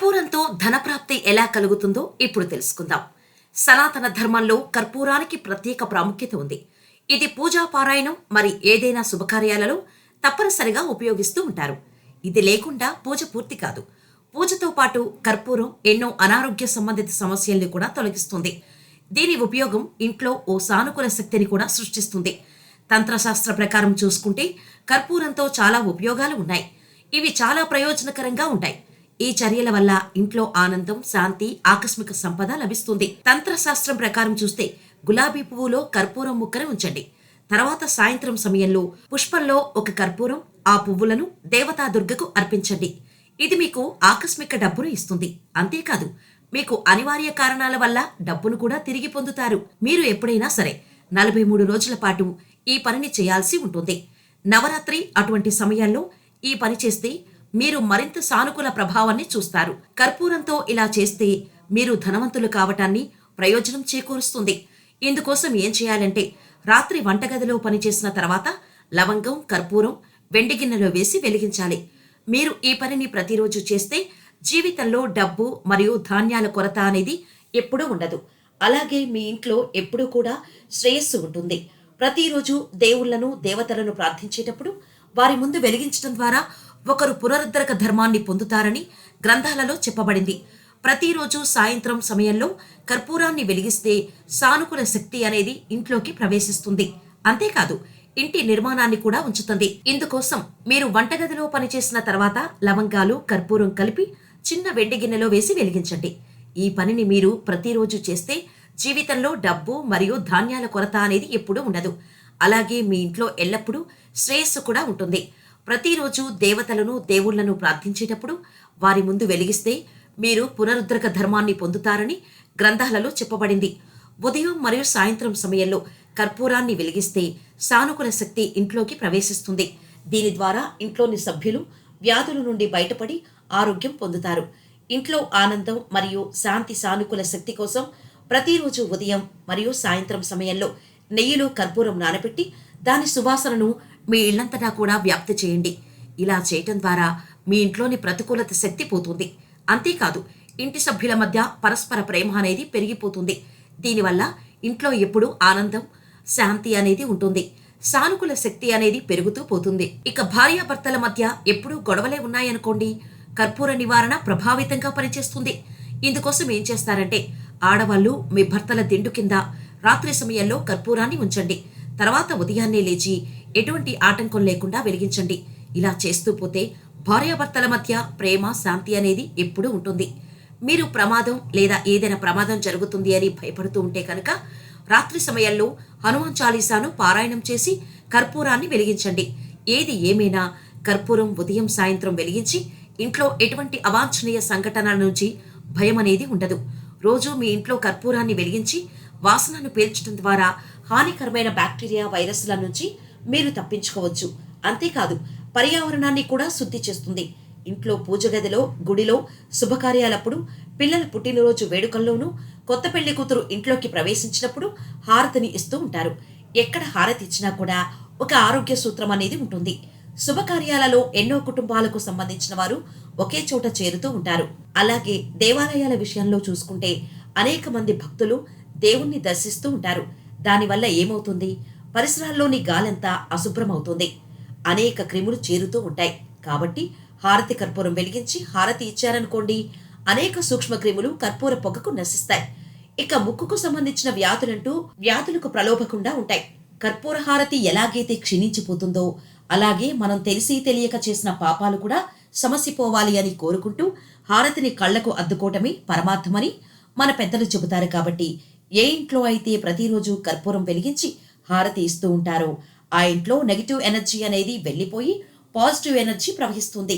కర్పూరంతో ధనప్రాప్తి ఎలా కలుగుతుందో ఇప్పుడు తెలుసుకుందాం. సనాతన ధర్మంలో కర్పూరానికి ప్రత్యేక ప్రాముఖ్యత ఉంది. ఇది పూజా పారాయణం మరి ఏదైనా శుభకార్యాలలో తప్పనిసరిగా ఉపయోగిస్తూ ఉంటారు. ఇది లేకుండా పూజ పూర్తి కాదు. పూజతో పాటు కర్పూరం ఎన్నో అనారోగ్య సంబంధిత సమస్యల్ని కూడా తొలగిస్తుంది. దీని ఉపయోగం ఇంట్లో ఓ సానుకూల శక్తిని కూడా సృష్టిస్తుంది. తంత్రశాస్త్ర ప్రకారం చూసుకుంటే కర్పూరంతో చాలా ఉపయోగాలు ఉన్నాయి. ఇవి చాలా ప్రయోజనకరంగా ఉంటాయి. ఈ చర్యల వల్ల ఇంట్లో ఆనందం శాంతి ఆకస్మిక సంపద లభిస్తుంది. తంత్రశాస్త్రం ప్రకారం చూస్తే గులాబీ పువ్వులో కర్పూరం ముక్కను ఉంచండి. తర్వాత సాయంత్రం సమయంలో పుష్పంలో ఒక కర్పూరం ఆ పువ్వులను దేవతా దుర్గకు అర్పించండి. ఇది మీకు ఆకస్మిక డబ్బును ఇస్తుంది. అంతేకాదు మీకు అనివార్య కారణాల వల్ల డబ్బును కూడా తిరిగి పొందుతారు. మీరు ఎప్పుడైనా సరే నలభై మూడు రోజుల పాటు ఈ పనిని చేయాల్సి ఉంటుంది. నవరాత్రి అటువంటి సమయాల్లో ఈ పని చేస్తే మీరు మరింత సానుకూల ప్రభావాన్ని చూస్తారు. కర్పూరంతో ఇలా చేస్తే మీరు ధనవంతులు కావటాన్ని ప్రయోజనం చేకూరుస్తుంది. ఇందుకోసం ఏం చేయాలంటే రాత్రి వంటగదిలో పనిచేసిన తర్వాత లవంగం కర్పూరం వెండి గిన్నెలో వేసి వెలిగించాలి. మీరు ఈ పనిని ప్రతిరోజు చేస్తే జీవితంలో డబ్బు మరియు ధాన్యాల కొరత అనేది ఎప్పుడూ ఉండదు. అలాగే మీ ఇంట్లో ఎప్పుడూ కూడా శ్రేయస్సు ఉంటుంది. ప్రతిరోజు దేవుళ్ళను దేవతలను ప్రార్థించేటప్పుడు వారి ముందు వెలిగించడం ద్వారా ఒకరు పునరుద్ధరక ధర్మాన్ని పొందుతారని గ్రంథాలలో చెప్పబడింది. ప్రతిరోజు సాయంత్రం సమయంలో కర్పూరాన్ని వెలిగిస్తే సానుకూల శక్తి అనేది ఇంట్లోకి ప్రవేశిస్తుంది. అంతేకాదు ఇంటి నిర్మాణాన్ని కూడా ఉంచుతుంది. ఇందుకోసం మీరు వంటగదిలో పనిచేసిన తర్వాత లవంగాలు కర్పూరం కలిపి చిన్న వెండి గిన్నెలో వేసి వెలిగించండి. ఈ పనిని మీరు ప్రతిరోజు చేస్తే జీవితంలో డబ్బు మరియు ధాన్యాల కొరత అనేది ఎప్పుడూ ఉండదు. అలాగే మీ ఇంట్లో ఎల్లప్పుడూ శ్రేయస్సు కూడా ఉంటుంది. ప్రతిరోజు దేవతలను దేవుళ్ళను ప్రార్థించేటప్పుడు వారి ముందు వెలిగిస్తే మీరు పునరుద్రక ధర్మాన్ని పొందుతారని గ్రంథాలలో చెప్పబడింది. ఉదయం మరియు సాయంత్రం సమయంలో కర్పూరాన్ని వెలిగిస్తే సానుకూల శక్తి ఇంట్లోకి ప్రవేశిస్తుంది. దీని ద్వారా ఇంట్లోని సభ్యులు వ్యాధుల నుండి బయటపడి ఆరోగ్యం పొందుతారు. ఇంట్లో ఆనందం మరియు శాంతి సానుకూల శక్తి కోసం ప్రతిరోజు ఉదయం మరియు సాయంత్రం సమయంలో నెయ్యిలో కర్పూరం నానబెట్టి దాని సువాసనను మీ ఇళ్ళంతటా కూడా వ్యాప్తి చేయండి. ఇలా చేయటం ద్వారా మీ ఇంట్లోని ప్రతికూలత శక్తి పోతుంది. అంతేకాదు ఇంటి సభ్యుల మధ్య పరస్పర ప్రేమ అనేది పెరిగిపోతుంది. దీనివల్ల ఇంట్లో ఎప్పుడూ ఆనందం శాంతి అనేది ఉంటుంది. సానుకూల శక్తి అనేది పెరుగుతూ పోతుంది. ఇక భార్యాభర్తల మధ్య ఎప్పుడూ గొడవలే ఉన్నాయనుకోండి. కర్పూర నివారణ ప్రభావితంగా పనిచేస్తుంది. ఇందుకోసం ఏం చేస్తారంటే ఆడవాళ్ళు మీ భర్తల దిండు కింద రాత్రి సమయంలో కర్పూరాన్ని ఉంచండి. తర్వాత ఉదయాన్నే లేచి ఎటువంటి ఆటంకం లేకుండా వెలిగించండి. ఇలా చేస్తూ పోతే భార్యాభర్తల మధ్య ప్రేమ శాంతి అనేది ఎప్పుడూ ఉంటుంది. మీరు ప్రమాదం లేదా ఏదైనా ప్రమాదం జరుగుతుంది అని భయపడుతూ ఉంటే కనుక రాత్రి సమయంలో హనుమాన్ చాలీసాను పారాయణం చేసి కర్పూరాన్ని వెలిగించండి. ఏది ఏమైనా కర్పూరం ఉదయం సాయంత్రం వెలిగించి ఇంట్లో ఎటువంటి అవాంఛనీయ సంఘటనల నుంచి భయం అనేది ఉండదు. రోజు మీ ఇంట్లో కర్పూరాన్ని వెలిగించి వాసనను పీల్చడం ద్వారా హానికరమైన బ్యాక్టీరియా వైరస్ల నుంచి మీరు తప్పించుకోవచ్చు. అంతేకాదు పర్యావరణాన్ని కూడా శుద్ధి చేస్తుంది. ఇంట్లో పూజ గదిలో గుడిలో శుభకార్యాలప్పుడు పిల్లల పుట్టినరోజు వేడుకల్లోనూ కొత్త పెళ్ళి కూతురు ఇంట్లోకి ప్రవేశించినప్పుడు హారతిని ఇస్తూ ఉంటారు. ఎక్కడ హారతి ఇచ్చినా కూడా ఒక ఆరోగ్య సూత్రం అనేది ఉంటుంది. శుభకార్యాలలో ఎన్నో కుటుంబాలకు సంబంధించిన వారు ఒకే చోట చేరుతూ ఉంటారు. అలాగే దేవాలయాల విషయంలో చూసుకుంటే అనేక మంది భక్తులు దేవుణ్ణి దర్శిస్తూ ఉంటారు. దానివల్ల ఏమవుతుంది? పరిసరాల్లోని గాలంతా అశుభ్రమవుతుంది. అనేక క్రిములు చేరుతూ ఉంటాయి. కాబట్టి హారతి కర్పూరం వెలిగించి హారతి ఇచ్చారనుకోండి అనేక సూక్ష్మ క్రిములు కర్పూర పొగకు నశిస్తాయి. ఇక ముక్కుకు సంబంధించిన వ్యాధులంటూ వ్యాధులకు ప్రలోభకుండా ఉంటాయి. కర్పూర హారతి ఎలాగైతే క్షీణించిపోతుందో అలాగే మనం తెలిసి తెలియక చేసిన పాపాలు కూడా సమసిపోవాలి అని కోరుకుంటూ హారతిని కళ్ళకు అద్దుకోవటమే పరమార్థమని మన పెద్దలు చెబుతారు కాబట్టి ఏ ఇంట్లో అయితే ప్రతిరోజు కర్పూరం వెలిగించి హారతి ఇస్తూ ఉంటారు. ఆ ఇంట్లో నెగిటివ్ ఎనర్జీ అనేది వెళ్ళిపోయి పాజిటివ్ ఎనర్జీ ప్రవహిస్తుంది.